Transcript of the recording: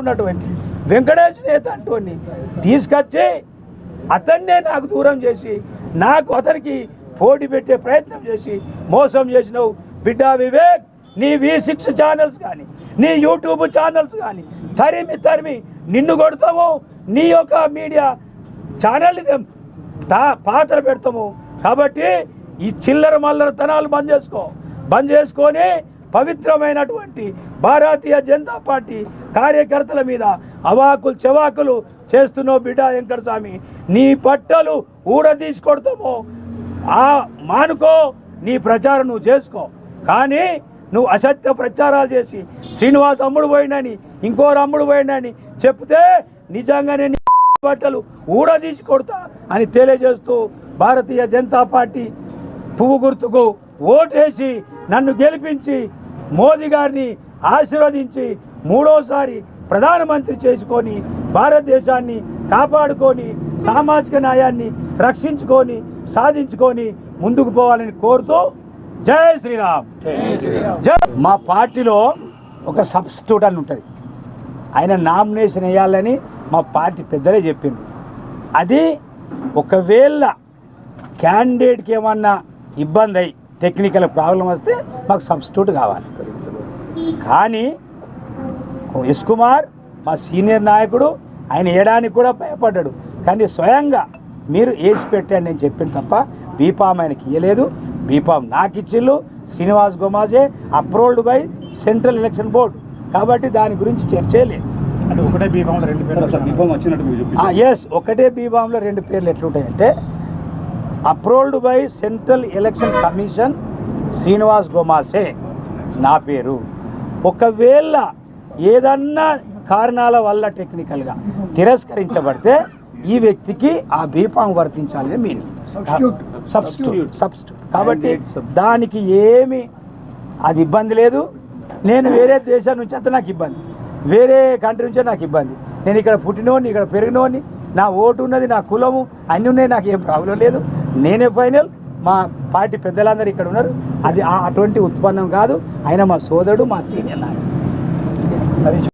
ఉన్నటువంటి వెంకటేష్ నేత అంటోని తీసుకొచ్చి అతన్నే నాకు దూరం చేసి నాకు అతనికి పోటీ పెట్టే ప్రయత్నం చేసి మోసం చేసినావు. బిడ్డా వివేక్ నీ వి సిక్స్ ఛానల్స్ కానీ నీ యూట్యూబ్ ఛానల్స్ కానీ తరిమి తరిమి నిన్ను కొడతాము. నీ యొక్క మీడియా ఛానల్ని తా పాత్ర పెడతాము. కాబట్టి ఈ చిల్లర మల్లర తనాలు బంద్ చేసుకో. బంద్ చేసుకొని పవిత్రమైనటువంటి భారతీయ జనతా పార్టీ కార్యకర్తల మీద అవాకులు చెవాకులు చేస్తున్నావు బిడ్డ వెంకట స్వామి నీ బట్టలు ఊడదీసుకొడతామో ఆ మానుకో నీ ప్రచారం నువ్వు చేసుకో. కానీ నువ్వు అసత్య ప్రచారాలు చేసి శ్రీనివాస్ అమ్ముడు పోయినని ఇంకో అమ్ముడు పోయినని చెప్తే నిజంగానే నీ బట్టలు ఊడదీసి కొడతా అని తెలియజేస్తూ భారతీయ జనతా పార్టీ పువ్వు గుర్తుకు ఓటేసి నన్ను గెలిపించి మోదీ గారిని ఆశీర్వదించి మూడోసారి ప్రధానమంత్రి చేసుకొని భారతదేశాన్ని కాపాడుకొని సామాజిక న్యాయాన్ని రక్షించుకొని సాధించుకొని ముందుకు పోవాలని కోరుతూ జై శ్రీరామ్. మా పార్టీలో ఒక సబ్స్టిట్యూట్ అని ఉంటుంది. ఆయన నామినేషన్ వేయాలని మా పార్టీ పెద్దలే చెప్పింది అది ఒకవేళ క్యాండిడేట్కి ఏమన్నా ఇబ్బంది అయ్యి టెక్నికల్ ప్రాబ్లం వస్తే మాకు సబ్స్టిట్యూట్ కావాలి. కానీ ఎస్ కుమార్ మా సీనియర్ నాయకుడు ఆయన వేయడానికి కూడా భయపడ్డాడు. కానీ స్వయంగా మీరు వేసి పెట్టండి అని చెప్పింది తప్ప బీపాం ఆయనకి ఇవ్వలేదు బీపాం నాకు ఇచ్చిళ్ళు Srinivas Gomaje approved by central election board. కాబట్టి దాని గురించి చర్చే లేదు. అంటే ఒకటే బీఫామ్లో రెండు పేర్లు అసలు బీఫామ్ వచ్చినట్టు మీరు చెప్పి ఎస్ ఒకటే బీబాంలో రెండు పేర్లు ఎట్లుంటాయంటే approved by central election commission Srinivas Gomase. నా పేరు. ఒకవేళ ఏదన్నా కారణాల వల్ల టెక్నికల్గా తిరస్కరించబడితే ఈ వ్యక్తికి ఆ బీఫాం వర్తించాలని మీనింగ్. సబ్స్టిట్యూట్ సబ్స్టిట్యూట్ కాబట్టి దానికి ఏమి అది ఇబ్బంది లేదు. నేను వేరే దేశం నుంచి అంతా నాకు ఇబ్బంది. వేరే కంట్రీ నుంచే నాకు ఇబ్బంది. నేను ఇక్కడ పుట్టినోని ఇక్కడ పెరిగినోని నా ఓటు ఉన్నది నా కులము అన్నీ ఉన్నాయి నాకు ఏం ప్రాబ్లం లేదు. నేనే ఫైనల్. మా పార్టీ పెద్దలందరూ ఇక్కడ ఉన్నారు. అది ఆ- అటువంటి ఉత్పన్నం కాదు. ఆయన మా సోదరుడు మా సీనియర్ నాయకుడు.